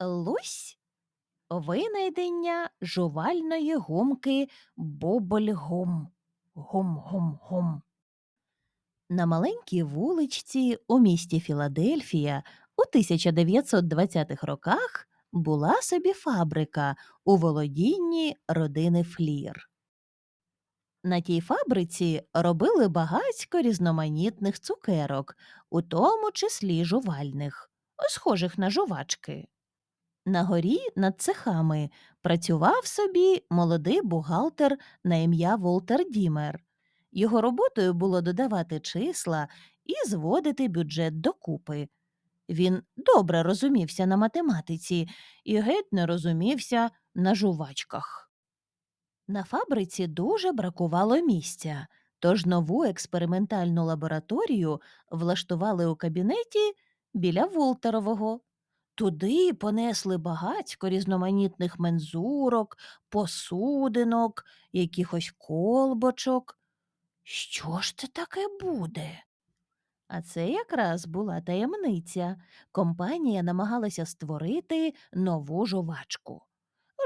Лусь винайдення жувальної гумки Бубль-гум. Гум-гум-гум. На маленькій вуличці у місті Філадельфія у 1920-х роках була собі фабрика у володінні родини Флір. На тій фабриці робили багацько різноманітних цукерок, у тому числі жувальних, схожих на жувачки. На горі над цехами працював собі молодий бухгалтер на ім'я Волтер Дімер. Його роботою було додавати числа і зводити бюджет докупи. Він добре розумівся на математиці і геть не розумівся на жувачках. На фабриці дуже бракувало місця, тож нову експериментальну лабораторію влаштували у кабінеті біля Волтерового. Туди понесли багацько різноманітних мензурок, посудинок, якихось колбочок. Що ж це таке буде? А це якраз була таємниця. Компанія намагалася створити нову жувачку.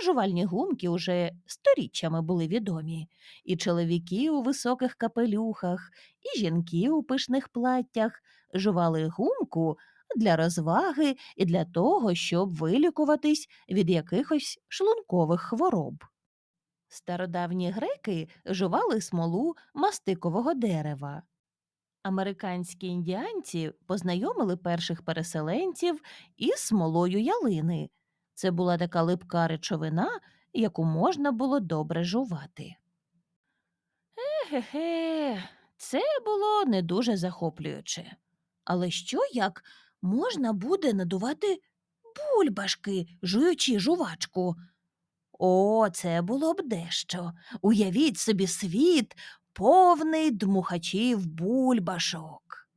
Жувальні гумки уже сторіччями були відомі, і чоловіки у високих капелюхах, і жінки у пишних платтях жували гумку для розваги і для того, щоб вилікуватись від якихось шлункових хвороб. Стародавні греки жували смолу мастикового дерева. Американські індіанці познайомили перших переселенців із смолою ялини. Це була така липка речовина, яку можна було добре жувати. Еге, це було не дуже захоплююче. Але що як можна буде надувати бульбашки, жуючи жувачку? О, це було б дещо. Уявіть собі світ, повний дмухачів бульбашок.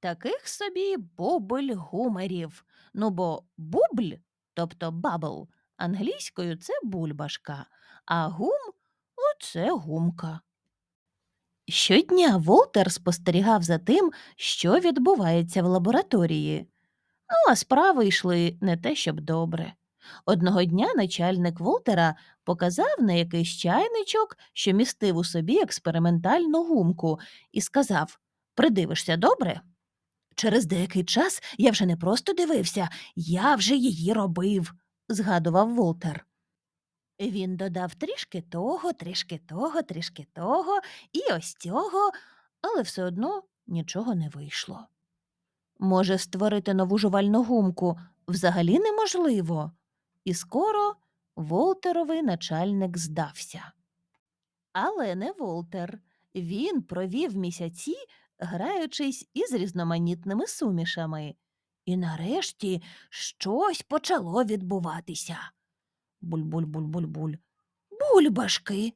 Таких собі бубль-гумерів. Ну бо бубль, тобто бабл, англійською це бульбашка, а гум оце гумка. Щодня Волтер спостерігав за тим, що відбувається в лабораторії. Ну, а справи йшли не те, щоб добре. Одного дня начальник Волтера показав на якийсь чайничок, що містив у собі експериментальну гумку, і сказав Придивишся добре? Через деякий час я вже не просто дивився, я вже її робив, згадував Волтер. Він додав трішки того, трішки того, трішки того і ось цього, але все одно нічого не вийшло. Може, створити нову жувальну гумку взагалі неможливо, і скоро Волтеровий начальник здався. Але не Волтер. Він провів місяці, граючись із різноманітними сумішами. І нарешті щось почало відбуватися. Буль-буль-буль-буль-буль. Бульбашки.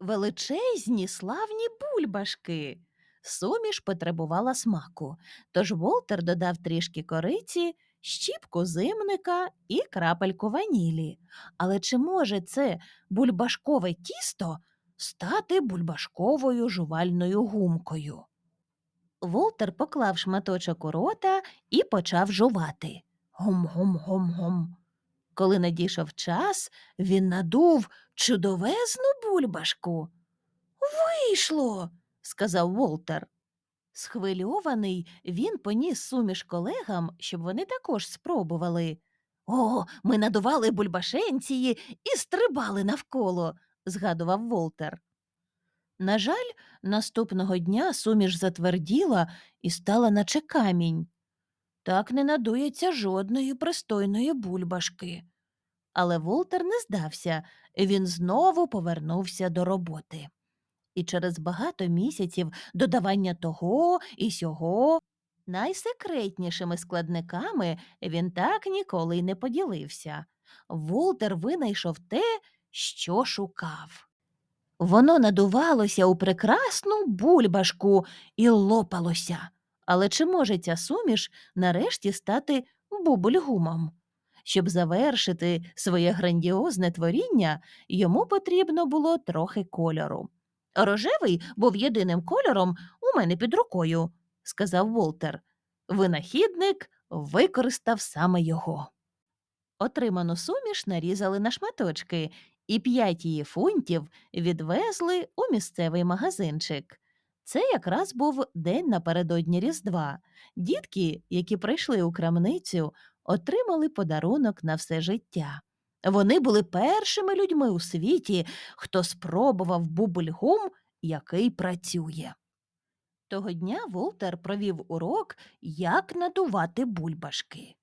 Величезні славні бульбашки. Суміш потребувала смаку, тож Волтер додав трішки кориці, щіпку зимника і крапельку ванілі. Але чи може це бульбашкове тісто стати бульбашковою жувальною гумкою? Волтер поклав шматочок у рота і почав жувати. Гум-гум-гум-гум. Коли надійшов час, він надув чудовезну бульбашку. Вийшло, сказав Волтер. Схвильований, він поніс суміш колегам, щоб вони також спробували. О, ми надували бульбашенції і стрибали навколо, згадував Волтер. На жаль, наступного дня суміш затверділа і стала наче камінь. Так не надується жодної пристойної бульбашки. Але Волтер не здався, він знову повернувся до роботи. І через багато місяців додавання того і сього найсекретнішими складниками він так ніколи й не поділився. Волтер винайшов те, що шукав. Воно надувалося у прекрасну бульбашку і лопалося. Але чи може ця суміш нарешті стати бубльгумом? Щоб завершити своє грандіозне творіння, йому потрібно було трохи кольору. Рожевий був єдиним кольором у мене під рукою, сказав Волтер. Винахідник використав саме його. Отриману суміш нарізали на шматочки і 5 її фунтів відвезли у місцевий магазинчик. Це якраз був день напередодні Різдва. Дітки, які прийшли у крамницю, отримали подарунок на все життя. Вони були першими людьми у світі, хто спробував бубльгум, який працює. Того дня Волтер провів урок, як надувати бульбашки.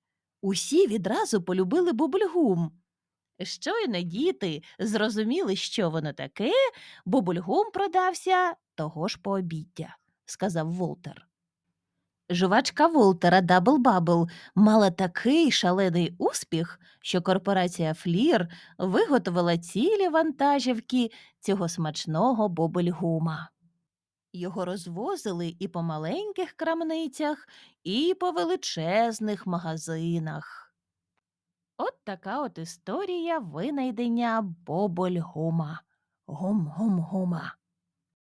Усі відразу полюбили бубльгум. Щойно діти зрозуміли, що воно таке, бубльгум продався того ж пообіддя, сказав Волтер. Жувачка Волтера Дабл Бабл мала такий шалений успіх, що корпорація Флір виготовила цілі вантажівки цього смачного бобельгума. Його розвозили і по маленьких крамницях, і по величезних магазинах. От така от історія винайдення бобольгума. Гум-гум-гума.